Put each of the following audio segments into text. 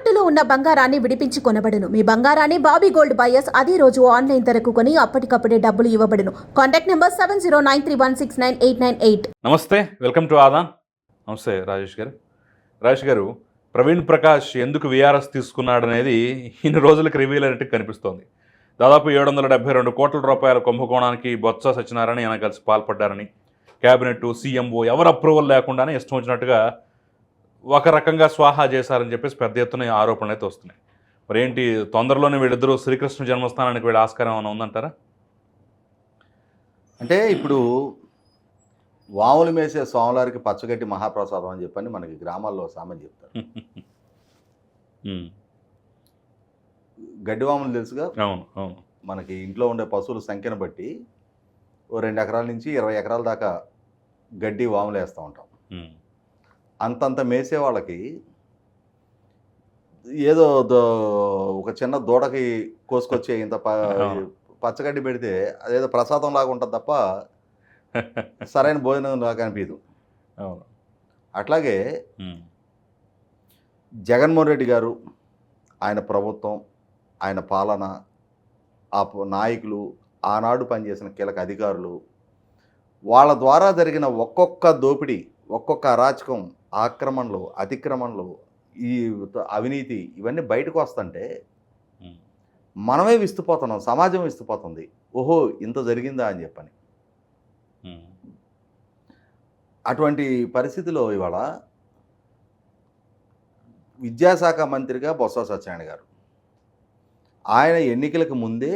తాకట్టులో ఉన్న బంగారాన్ని విడిపించి కొనబడును. మీ బంగారాన్ని బాబీ గోల్డ్ బయర్స్ అదే రోజు ఆన్లైన్ ధరకు కొని అప్పటికప్పుడే డబ్బులు ఇవ్వబడును. Contact number seven zero nine three one six nine eight nine eight. నమస్తే వెల్కమ్ టు ఆదాన్. నమస్తే రాజేష్ గారు. రాజేష్ గారు ప్రవీణ్ ప్రకాష్ ఎందుకు విఆర్ఎస్ తీసుకున్నాడనేది ఇన్ని రోజులకు రివీల్ అయినట్టు కనిపిస్తోంది. దాదాపు ఏడు వందల డెబ్బై రెండు కోట్ల రూపాయల కుంభకోణానికి బొత్స సత్యనారాయణ ఆయన కలిసి పాల్పడ్డారని క్యాబినెట్ సీఎంఓ ఎవరు అప్రూవల్ లేకుండానే ఇష్టం వచ్చినట్టుగా ఒక రకంగా స్వాహా చేశారని చెప్పేసి పెద్ద ఎత్తున ఈ ఆరోపణలు అయితే వస్తున్నాయి. మరి ఏంటి తొందరలోనే వీళ్ళిద్దరూ శ్రీకృష్ణ జన్మస్థానానికి వీళ్ళ ఆస్కారం ఏమైనా ఉందంటారా? అంటే ఇప్పుడు వాములు మేసే స్వాములారికి పచ్చగడ్డి మహాప్రసాదం అని చెప్పని మనకి గ్రామాల్లో సామాన్ చెప్తారు. ఉమ్, గడ్డి వాములు తెలుసుగా? అవును అవును. మనకి ఇంట్లో ఉండే పశువుల సంఖ్యను బట్టి ఓ రెండు ఎకరాల నుంచి ఇరవై ఎకరాల దాకా గడ్డి వాములు వేస్తూ ఉంటాం. అంతంత మేసే వాళ్ళకి ఏదో దో- ఒక చిన్న దూడకి కోసుకొచ్చే ఇంత. పచ్చగడ్డి పెడితే అదేదో ప్రసాదం లాగా ఉంటుంది తప్ప సరైన భోజనం లాగా అనిపించదు అట్లాగే జగన్మోహన్ రెడ్డి గారు ఆయన ప్రభుత్వం ఆయన పాలన ఆ నాయకులు ఆనాడు పనిచేసిన కీలక అధికారులు వాళ్ళ ద్వారా జరిగిన ఒక్కొక్క దోపిడీ ఒక్కొక్క అరాచకం ఆక్రమణలు అతిక్రమణలు ఈ అవినీతి ఇవన్నీ బయటకు వస్తుంటే. మనమే విస్తుపోతున్నాం సమాజం విస్తుపోతుంది ఓహో ఇంత జరిగిందా అని చెప్పని అటువంటి పరిస్థితిలో ఇవాళ విద్యాశాఖ మంత్రిగా బొత్స సత్యనారాయణ గారు ఆయన ఎన్నికలకు ముందే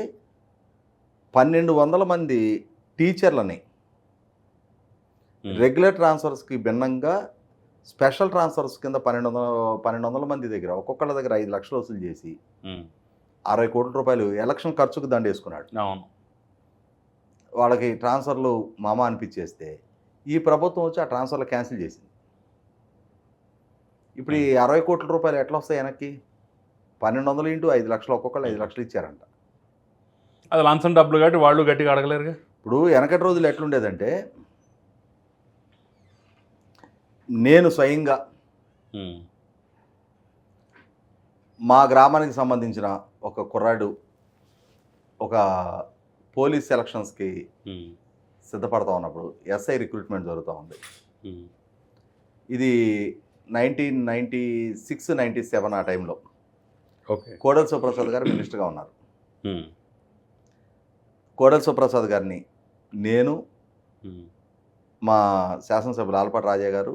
పన్నెండు వందల మంది టీచర్లని. రెగ్యులర్ ట్రాన్స్ఫర్స్కి భిన్నంగా స్పెషల్ ట్రాన్స్ఫర్స్ కింద పన్నెండు వందల పన్నెండు వందల మంది దగ్గర ఒక్కొక్కళ్ళ దగ్గర ఐదు లక్షలు వసూలు చేసి అరవై కోట్ల రూపాయలు ఎలక్షన్ ఖర్చుకు దండేసుకున్నాడు. అవును. వాళ్ళకి ట్రాన్స్ఫర్లు మామ అనిపించేస్తే ఈ ప్రభుత్వం వచ్చి ఆ ట్రాన్స్ఫర్లు క్యాన్సిల్ చేసింది. ఇప్పుడు ఈ అరవై కోట్ల రూపాయలు ఎట్లా వస్తాయి వెనక్కి? పన్నెండు వందలు ఇంటూ ఐదు లక్షలు ఒక్కొక్కళ్ళు ఐదు లక్షలు ఇచ్చారంట. అది లంచం డబ్బులు కాబట్టి వాళ్ళు గట్టిగా అడగలేరుగా? ఇప్పుడు వెనకటి రోజులు ఎట్లుండేదంటే నేను స్వయంగా మా గ్రామానికి సంబంధించిన ఒక కుర్రాడు ఒక పోలీస్ సెలక్షన్స్కి సిద్ధపడతా ఉన్నప్పుడు ఎస్ఐ రిక్రూట్మెంట్ జరుగుతూ ఉంది. ఇది nineteen ninety six ninety seven ఆ టైంలో ఓకే. కోడెల సుప్రసాద్ గారు మినిస్టర్గా ఉన్నారు. కోడెల సుప్రసాద్ గారిని నేను మా శాసనసభ్యులు ఆలపాటి రాజా గారు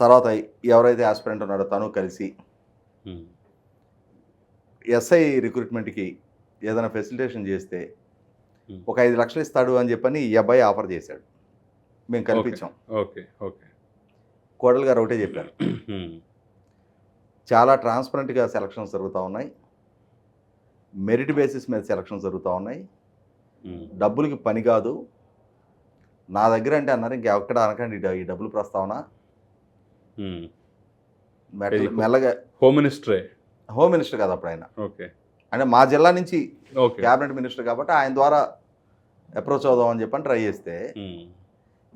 తర్వాత ఎవరైతే ఆస్పిరెంట్ ఉన్నాడో తను కలిసి ఎస్ఐ రిక్రూట్మెంట్కి ఏదైనా ఫెసిలిటేషన్ చేస్తే. ఒక ఐదు లక్షలు ఇస్తాడు అని చెప్పని ఈ అబ్బాయి ఆఫర్ చేశాడు. మేము కల్పించాం. ఓకే. ఓకే. కోడలు గారు ఒకటే చెప్పారు. చాలా ట్రాన్స్పరెంట్గా సెలక్షన్స్ జరుగుతూ ఉన్నాయి. మెరిట్ బేసిస్ మీద సెలక్షన్స్ జరుగుతూ ఉన్నాయి. డబ్బులకి పని కాదు. నా దగ్గర అంటే అన్నారు ఇంకెక్కడ అనకండి ఈ డబ్బులు ప్రస్తావన. మెల్లగా హోమ్ మినిస్టరే? హోమ్ మినిస్టర్ కాదు అప్పుడు ఆయన. ఓకే. అంటే మా జిల్లా నుంచి ఓకే. క్యాబినెట్ మినిస్టర్ కాబట్టి ఆయన ద్వారా అప్రోచ్ అవుదాం అని చెప్పని ట్రై చేస్తే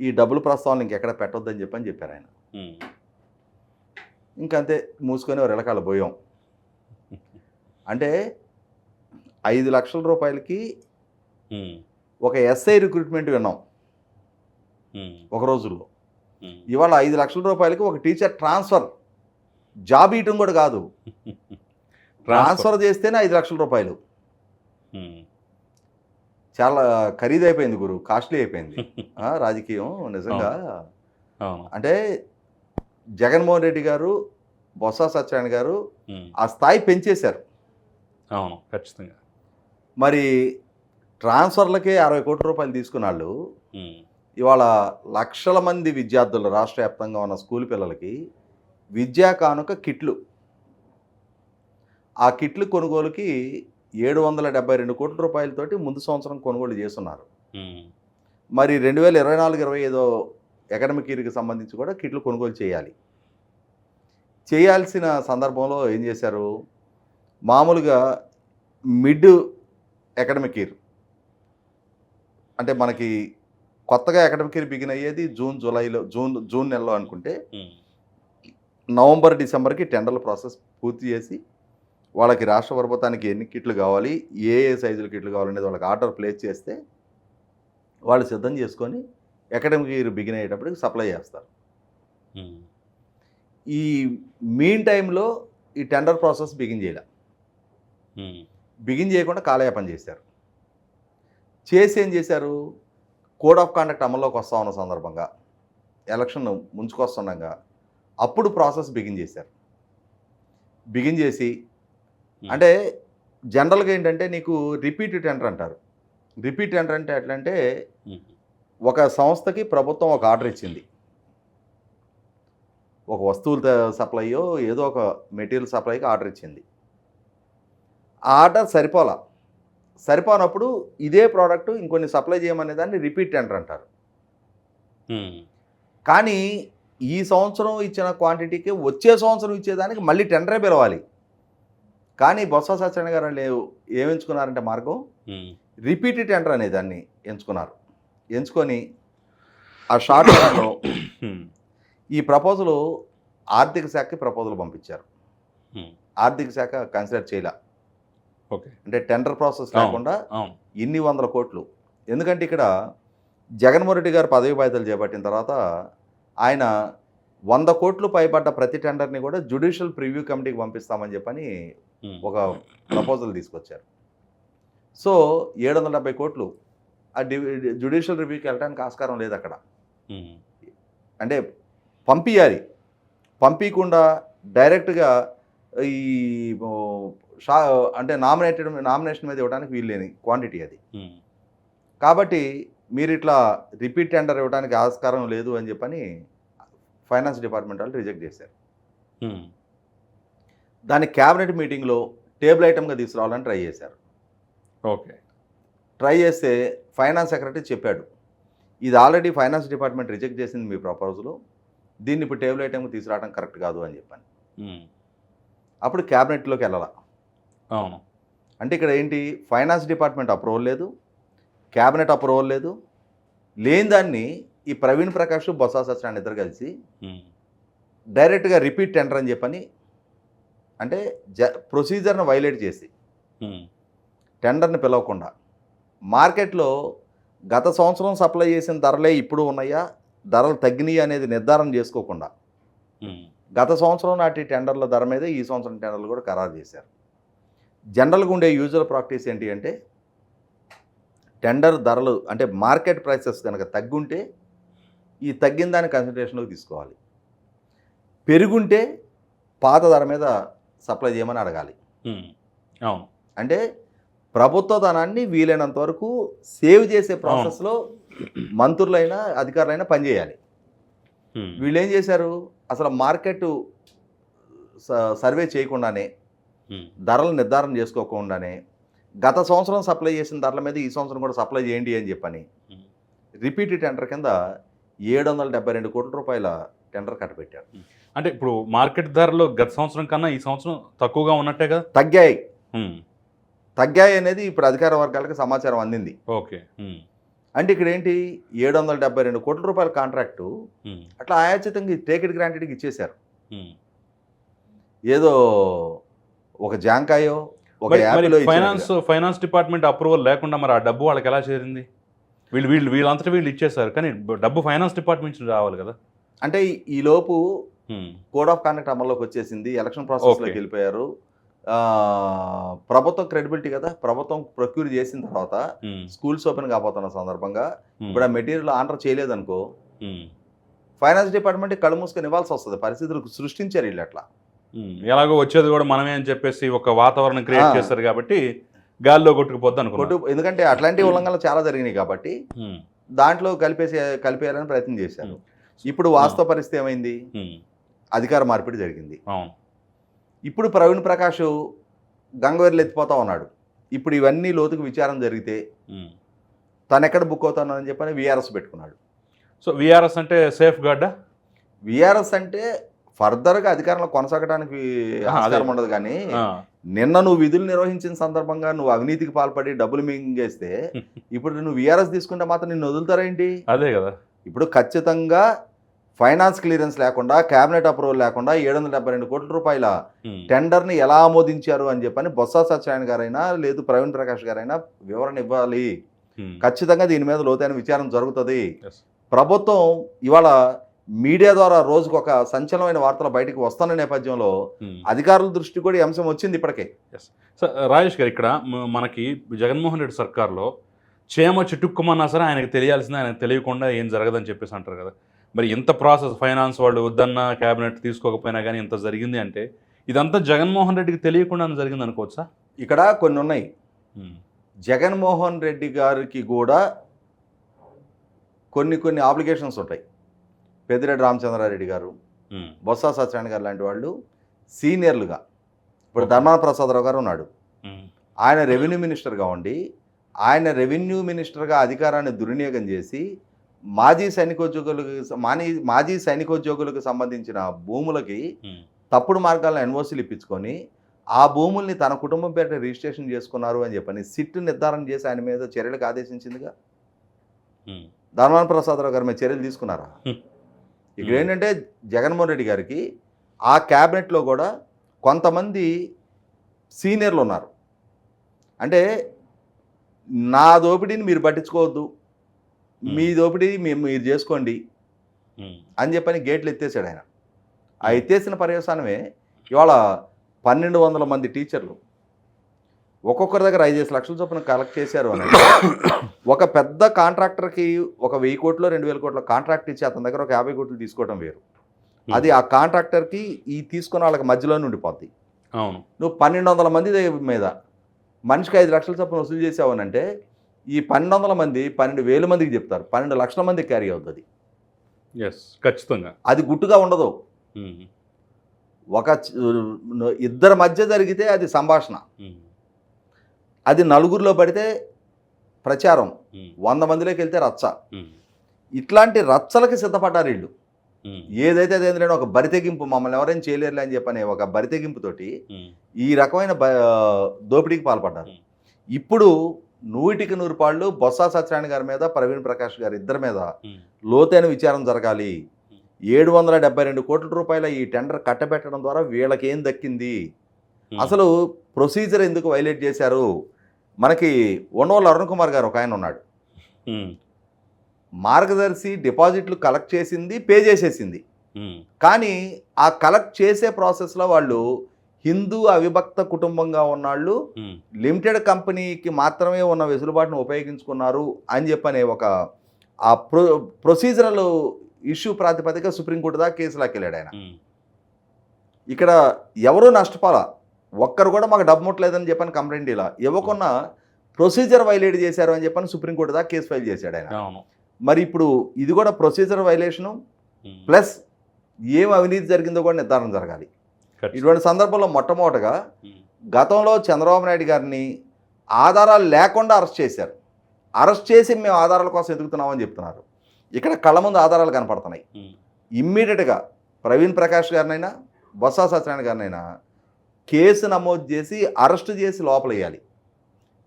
ఈ డబ్బులు ప్రస్తావనలు ఇంకెక్కడ పెట్టొద్దని చెప్పని చెప్పారు ఆయన. ఇంకంతే మూసుకొని ఒక ఇలకాలు పోయాం. అంటే ఐదు లక్షల రూపాయలకి ఒక ఎస్ఐ రిక్రూట్మెంట్ విన్నాం. ఒక రోజుల్లో. ఇవాళ ఐదు లక్షల రూపాయలకి ఒక టీచర్ ట్రాన్స్ఫర్. జాబ్ ఇవ్వటం కూడా కాదు. ట్రాన్స్ఫర్. చేస్తేనే ఐదు లక్షల రూపాయలు. చాలా ఖరీదైపోయింది గురు కాస్ట్లీ అయిపోయింది. రాజకీయం నిజంగా. అంటే జగన్మోహన్ రెడ్డి గారు బొత్స సత్యనారాయణ గారు ఆ స్థాయి పెంచేశారు. అవును ఖచ్చితంగా. మరి ట్రాన్స్ఫర్లకే అరవై కోట్ల రూపాయలు తీసుకున్న వాళ్ళు ఉమ్, ఇవాళ లక్షల మంది విద్యార్థులు రాష్ట్ర వ్యాప్తంగా ఉన్న స్కూల్ పిల్లలకి విద్యా కానుక కిట్లు. ఆ కిట్లు కొనుగోలుకి ఏడు వందల డెబ్బై రెండు కోట్ల రూపాయలతోటి ముందు సంవత్సరం కొనుగోలు చేస్తున్నారు. మరి రెండు వేల ఇరవై నాలుగు ఇరవై ఐదో అకాడమిక్ ఇయర్కి సంబంధించి కూడా కిట్లు కొనుగోలు చేయాలి. చేయాల్సిన సందర్భంలో ఏం చేశారు? మామూలుగా మిడ్ అకాడమిక్ ఇయర్ అంటే మనకి కొత్తగా అకాడమిక్ ఇయర్ బిగిన్ అయ్యేది జూన్ జూలైలో జూన్ జూన్ నెలలో అనుకుంటే నవంబర్ డిసెంబర్కి టెండర్ల ప్రాసెస్ పూర్తి చేసి వాళ్ళకి రాష్ట్ర ప్రభుత్వానికి ఎన్ని కిట్లు కావాలి ఏ ఏ సైజుల కిట్లు కావాలనేది వాళ్ళకి ఆర్డర్ ప్లేస్ చేస్తే వాళ్ళు సిద్ధం చేసుకొని అకాడమిక్ ఇయర్ బిగిన్ అయ్యేటప్పటికి సప్లై చేస్తారు. ఈ మీన్ టైంలో ఈ టెండర్ ప్రాసెస్ బిగిన్ చేయలే. బిగిన్ చేయకుండా కాలయాపన చేశారు. చేసి ఏం చేశారు? కోడ్ ఆఫ్ కాండక్ట్ అమల్లోకి వస్తా ఉన్న సందర్భంగా ఎలక్షన్ ముంచుకొస్తుండగా అప్పుడు ప్రాసెస్ బిగిన్ చేశారు. బిగిన్ చేసి అంటే జనరల్గా ఏంటంటే నీకు రిపీట్ టెండర్ అంటారు. రిపీట్ టెండర్ అంటే ఎట్లా అంటే ఉమ్. ఒక సంస్థకి ప్రభుత్వం ఒక ఆర్డర్ ఇచ్చింది. ఒక వస్తువుల సప్లైయో ఏదో ఒక మెటీరియల్ సప్లైకి ఆర్డర్ ఇచ్చింది. ఆ ఆర్డర్ సరిపోలా. సరిపోనప్పుడు ఇదే ప్రోడక్ట్ ఇంకొన్ని సప్లై చేయమనే దాన్ని రిపీట్ టెండర్ అంటారు. కానీ ఈ సంవత్సరం ఇచ్చిన క్వాంటిటీకి వచ్చే సంవత్సరం ఇచ్చేదానికి మళ్ళీ టెండరే పిలవాలి కానీ బొత్స సత్యనారాయణ గారు వాళ్ళు ఏం ఎంచుకున్నారంటే మార్గం. రిపీట్ టెండర్ అనే దాన్ని ఎంచుకున్నారు ఎంచుకొని ఆ షార్ట్ ఉమ్. ఈ ప్రపోజల్ ఆర్థిక శాఖకి ప్రపోజల్ పంపించారు. ఆర్థిక శాఖ కన్సిడర్ చేయలే అంటే టెండర్ ప్రాసెస్. లేకుండా ఇన్ని వందల కోట్లు. ఎందుకంటే ఇక్కడ జగన్మోహన్ రెడ్డి గారు పదవి బాధ్యతలు చేపట్టిన తర్వాత ఆయన వంద కోట్లు పైబడ్డ ప్రతి టెండర్ని కూడా జుడిషియల్ ప్రివ్యూ కమిటీకి పంపిస్తామని చెప్పని. ఒక ప్రపోజల్ తీసుకొచ్చారు. సో ఏడు వందల డెబ్బై కోట్లు. ఆ డి జుడిషియల్ రివ్యూకి వెళ్ళడానికి ఆస్కారం లేదు అక్కడ. అంటే పంపించాలి పంపించకుండా డైరెక్ట్గా ఈ షా అంటే నామినేటెడ్ నామినేషన్ మీద ఇవ్వడానికి వీల్లేని క్వాంటిటీ అది. కాబట్టి మీరు ఇట్లా రిపీట్ టెండర్ ఇవ్వడానికి ఆస్కారం లేదు అని చెప్పని ఫైనాన్స్ డిపార్ట్మెంట్ వాళ్ళు రిజెక్ట్ చేశారు. దాన్ని క్యాబినెట్ మీటింగ్లో టేబుల్ ఐటమ్గా తీసుకురావాలని ట్రై చేశారు ఓకే ట్రై చేస్తే ఫైనాన్స్ సెక్రటరీ చెప్పాడు ఇది ఆల్రెడీ ఫైనాన్స్ డిపార్ట్మెంట్ రిజెక్ట్ చేసింది మీ ప్రపోజల్ దీన్ని ఇప్పుడు టేబుల్ ఐటమ్కి తీసుకురావడం కరెక్ట్ కాదు అని చెప్పాను. అప్పుడు క్యాబినెట్లోకి వెళ్ళాల అవును అంటే ఇక్కడ ఏంటి ఫైనాన్స్ డిపార్ట్మెంట్ అప్రూవల్ లేదు క్యాబినెట్ అప్రూవల్ లేదు లేని దాన్ని ఈ ప్రవీణ్ ప్రకాష్ బొత్స సత్యనారాయణ ఇద్దరు కలిసి. డైరెక్ట్గా రిపీట్ టెండర్ అని చెప్పని అంటే జ ప్రొసీజర్ను వైలేట్ చేసి. టెండర్ని పిలవకుండా మార్కెట్లో గత సంవత్సరం సప్లై చేసిన ధరలే ఇప్పుడు ఉన్నాయా ధరలు తగ్గినాయి అనేది నిర్ధారణ చేసుకోకుండా. గత సంవత్సరం నాటి టెండర్ల ధర మీదే ఈ సంవత్సరం టెండర్లు కూడా ఖరారు చేశారు జనరల్గా ఉండే యూజువల్ ప్రాక్టీస్ ఏంటి అంటే టెండర్ ధరలు అంటే మార్కెట్ ప్రైసెస్ కనుక తగ్గుంటే ఈ తగ్గిన దాన్ని కన్సిడరేషన్లోకి తీసుకోవాలి పెరుగుంటే పాత ధర మీద సప్లై చేయమని అడగాలి. అవును అంటే ప్రభుత్వ ధనాన్ని వీలైనంత వరకు సేవ్ చేసే ప్రాసెస్లో మంత్రులైనా అధికారులైనా పనిచేయాలి. వీళ్ళు ఏం చేశారు అసలు మార్కెట్ స- సర్వే చేయకుండానే. ధరలు నిర్ధారణ చేసుకోకుండానే గత సంవత్సరం సప్లై చేసిన ధరల మీద ఈ సంవత్సరం కూడా సప్లై చేయండి అని చెప్పని ఉమ్. రిపీట్ టెండర్ కింద ఏడు వందల డెబ్బై రెండు కోట్ల రూపాయల టెండర్ కట్టబెట్టారు అంటే ఇప్పుడు మార్కెట్ ధరలు గత సంవత్సరం కన్నా ఈ సంవత్సరం తక్కువగా ఉన్నట్టే కదా తగ్గాయి. తగ్గాయి అనేది ఇప్పుడు అధికార వర్గాలకు సమాచారం అందింది ఓకే. అంటే ఇక్కడ ఏంటి ఏడు వందల డెబ్బై రెండు కోట్ల రూపాయల కాంట్రాక్టు. అట్లా ఆయాచితంగా టేక్ ఇట్ గ్రాంటెడ్కి ఇచ్చేశారు. ఏదో ఒక జాంకాయో ఒక ఫైనాన్స్ ఫైనాన్స్ డిపార్ట్మెంట్ అప్రూవల్ లేకుండా మరి ఆ డబ్బు వాళ్ళకి ఎలా చేరింది వీళ్ళు వీళ్ళు వీళ్ళంతటా వీళ్ళు ఇచ్చేసారు కానీ డబ్బు ఫైనాన్స్ డిపార్ట్మెంట్ నుంచి రావాలి కదా అంటే ఈ లోపు ఉమ్. కోడ్ ఆఫ్ కాండక్ట్ అమల్లోకి వచ్చేసింది ఎలక్షన్ ప్రాసెస్లోకి. వెళ్ళిపోయారు ఆ, ప్రభుత్వం క్రెడిబిలిటీ కదా ప్రభుత్వం ప్రొక్యూర్ చేసిన తర్వాత. స్కూల్స్ ఓపెన్ కాబోతున్న సందర్భంగా. ఇప్పుడు ఆ మెటీరియల్ ఆర్డర్ చేయలేదనుకో. ఫైనాన్స్ డిపార్ట్మెంట్ కళ్ళు మూసుకొని ఇవ్వాల్సి వస్తుంది పరిస్థితులు సృష్టించారు వీళ్ళు అట్లా. ఎలాగో వచ్చేది కూడా మనమే అని చెప్పేసి ఒక వాతావరణం క్రియేట్. చేస్తారు కాబట్టి గాల్లో కొట్టుకుపోద్ది అనుకున్నాను. కొట్టు ఎందుకంటే అట్లాంటి ఉల్లంఘనలు చాలా జరిగినాయి కాబట్టి. దాంట్లో కలిపేసి కలిపేయాలని ప్రయత్నం చేశారు. ఇప్పుడు వాస్తవ పరిస్థితి ఏమైంది. అధికార మార్పిడి జరిగింది. ఇప్పుడు ప్రవీణ్ ప్రకాష్ గంగవేర్లు ఎత్తిపోతా ఉన్నాడు. ఇప్పుడు ఇవన్నీ లోతుకు విచారం జరిగితే. తను ఎక్కడ బుక్ అవుతానని చెప్పని విఆర్ఎస్ పెట్టుకున్నాడు. సో విఆర్ఎస్ అంటే సేఫ్ గార్డా విఆర్ఎస్ అంటే ఫర్దర్గా అధికారంలో కొనసాగడానికి ఆ, ఆస్కారం అదే. ఉండదు కానీ నిన్న నువ్వు విధులు నిర్వహించిన సందర్భంగా నువ్వు అవినీతికి పాల్పడి డబ్బులు మింగేస్తే ఇప్పుడు నువ్వు విఆర్ఎస్ తీసుకుంటే మాత్రం నిన్ను వదులుతారేంటి? అదే కదా. ఇప్పుడు ఖచ్చితంగా ఫైనాన్స్ క్లియరెన్స్ లేకుండా క్యాబినెట్ అప్రూవల్ లేకుండా ఏడు వందల డెబ్బై రెండు కోట్ల రూపాయల టెండర్ని ఎలా ఆమోదించారు అని చెప్పని బొత్స సత్యనారాయణ గారైనా లేదు ప్రవీణ్ ప్రకాష్ గారైనా వివరణ ఇవ్వాలి. ఖచ్చితంగా దీని మీద లోతైన విచారణ జరుగుతుంది. ప్రభుత్వం ఇవాళ మీడియా ద్వారా రోజుకు ఒక సంచలనమైన వార్తలు బయటకు వస్తున్న నేపథ్యంలో. అధికారుల దృష్టికి కూడా ఈ అంశం వచ్చింది ఇప్పటికే. సార్ రాజేష్ గారు ఇక్కడ మనకి జగన్మోహన్ రెడ్డి సర్కార్లో చేమ చిటుక్కుమన్నా సరే ఆయనకు తెలియాల్సిందే ఆయనకు తెలియకుండా ఏం జరగదని చెప్పేసి అంటారు కదా. మరి ఇంత ప్రాసెస్ ఫైనాన్స్ వాళ్ళు వద్దన్న క్యాబినెట్ తీసుకోకపోయినా కానీ ఇంత జరిగింది అంటే ఇదంతా జగన్మోహన్ రెడ్డికి తెలియకుండా జరిగింది అనుకోవచ్చా? ఇక్కడ కొన్ని ఉన్నాయి. జగన్మోహన్ రెడ్డి గారికి కూడా కొన్ని కొన్ని ఆబ్లిగేషన్స్ ఉంటాయి. పెద్దిరెడ్డి రామచంద్రారెడ్డి గారు బొత్స సత్యనారాయణ గారు లాంటి వాళ్ళు సీనియర్లుగా. ఇప్పుడు ధర్మాన ప్రసాదరావు గారు ఉన్నాడు. ఆయన రెవెన్యూ మినిస్టర్గా ఉండి ఆయన రెవెన్యూ మినిస్టర్గా అధికారాన్ని దుర్వినియోగం చేసి మాజీ సైనికోద్యోగులకు మాని మాజీ సైనికోద్యోగులకు సంబంధించిన భూములకి తప్పుడు మార్గాలను ఎన్ఓసీలు ఇప్పించుకొని ఆ భూముల్ని తన కుటుంబం పేరిట రిజిస్ట్రేషన్ చేసుకున్నారు అని చెప్పని సిట్ నిర్ధారణ చేసి ఆయన మీద చర్యలకు ఆదేశించిందిగా? ధర్మాన ప్రసాదరావు గారి మీద చర్యలు తీసుకున్నారా. ఇక్కడ ఏంటంటే జగన్మోహన్ రెడ్డి గారికి ఆ క్యాబినెట్లో కూడా కొంతమంది సీనియర్లు ఉన్నారు. అంటే నా దోపిడీని మీరు పట్టించుకోవద్దు. మీ దోపిడీ మీ- మీరు చేసుకోండి అని చెప్పని గేట్లు ఎత్తేసాడు ఆయన. ఆ ఎత్తేసిన పర్యవసానమే ఇవాళ పన్నెండు వందల మంది టీచర్లు ఒక్కొక్కరి దగ్గర ఐదేసి లక్షల చొప్పున కలెక్ట్ చేశారు అని ఒక పెద్ద కాంట్రాక్టర్కి ఒక వెయ్యి కోట్లు రెండు వేల కోట్ల కాంట్రాక్ట్ ఇచ్చి అతని దగ్గర ఒక యాభై కోట్లు తీసుకోవడం వేరు. అది ఆ కాంట్రాక్టర్కి ఈ తీసుకున్న వాళ్ళకి మధ్యలోనే ఉండిపోద్ది. అవును. నువ్వు పన్నెండు వందల మంది మీద మనిషికి ఐదు లక్షల చొప్పున వసూలు చేసావు అని అంటే ఈ పన్నెండు వందల మంది పన్నెండు వేల మందికి చెప్తారు. పన్నెండు లక్షల మందికి క్యారీ అవుతుంది ఎస్ ఖచ్చితంగా. అది గుట్టుగా ఉండదు. ఒక ఇద్దరి మధ్య జరిగితే అది సంభాషణ. అది నలుగురిలో పడితే ప్రచారం. వంద మందిలోకి వెళ్తే రచ్చ. ఇట్లాంటి రచ్చలకి సిద్ధపడ్డారు వీళ్ళు. ఏదైతే అదేంటంటే ఒక బరితెగింపు మమ్మల్ని ఎవరైనా చేయలేరులే అని చెప్పని ఒక బరితెగింపుతోటి ఈ రకమైన బ దోపిడీకి పాల్పడ్డారు. ఇప్పుడు నూటికి నూరు పాళ్ళు బొత్స సత్యనారాయణ గారి మీద ప్రవీణ్ ప్రకాష్ గారి ఇద్దరి మీద లోతైన విచారం జరగాలి. ఏడు వందల డెబ్బై రెండు కోట్ల రూపాయల ఈ టెండర్ కట్టబెట్టడం ద్వారా వీళ్ళకి ఏం దక్కింది అసలు ప్రొసీజర్ ఎందుకు వైలేట్ చేశారు? మనకి ఉండవల్లి అరుణ్ కుమార్ గారు ఒక ఆయన ఉన్నాడు. మార్గదర్శి డిపాజిట్లు కలెక్ట్ చేసింది పే చేసేసింది. కానీ ఆ కలెక్ట్ చేసే ప్రాసెస్లో వాళ్ళు హిందూ అవిభక్త కుటుంబంగా ఉన్నాళ్ళు లిమిటెడ్ కంపెనీకి మాత్రమే ఉన్న వెసులుబాటును ఉపయోగించుకున్నారు అని చెప్పనే ఒక ఆ ప్రొ ప్రొసీజరల్ ఇష్యూ ప్రాతిపదిక సుప్రీంకోర్టు దాకా కేసు లాక్కెళ్ళాడు ఆయన. ఇక్కడ ఎవరూ నష్టపోలా? ఒక్కరు కూడా మాకు డబ్బు ముట్టలేదని చెప్పని కంప్లైంట్ ఇలా. ఇవ్వకున్న ప్రొసీజర్ వైలేట్ చేశారు అని చెప్పని సుప్రీంకోర్టు దాకా కేసు ఫైల్ చేశాడు ఆయన. మరి ఇప్పుడు ఇది కూడా ప్రొసీజర్ వైలేషను ప్లస్ ఏం అవినీతి జరిగిందో కూడా నిర్ధారణ జరగాలి. ఇటువంటి సందర్భంలో మొట్టమొదటగా గతంలో చంద్రబాబు నాయుడు గారిని ఆధారాలు లేకుండా అరెస్ట్ చేశారు. అరెస్ట్ చేసి మేము ఆధారాల కోసం ఎదుగుతున్నామని చెప్తున్నారు. ఇక్కడ కళ్ళ ముందు ఆధారాలు కనపడుతున్నాయి. ఇమ్మీడియట్గా ప్రవీణ్ ప్రకాష్ గారినైనా బొత్స సత్యనారాయణ గారినైనా కేసు నమోదు చేసి అరెస్ట్ చేసి లోపలేయాలి.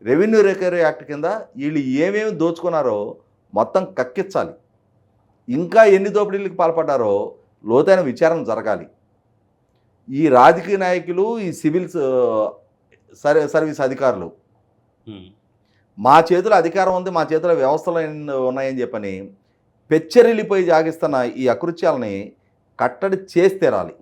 రెవెన్యూ రికవరీ యాక్ట్ కింద వీళ్ళు ఏమేమి దోచుకున్నారో మొత్తం కక్కించాలి ఇంకా ఎన్ని దోపిడీలకు పాల్పడ్డారో లోతైన విచారణ జరగాలి. ఈ రాజకీయ నాయకులు ఈ సివిల్స్ సర్ సర్వీస్ అధికారులు మా చేతిలో అధికారం ఉంది మా చేతిలో వ్యవస్థలు ఉన్నాయని చెప్పని పెచ్చరిల్లిపోయి జాగిస్తున్న ఈ అకృత్యాలని కట్టడి చేసి తీరాలి.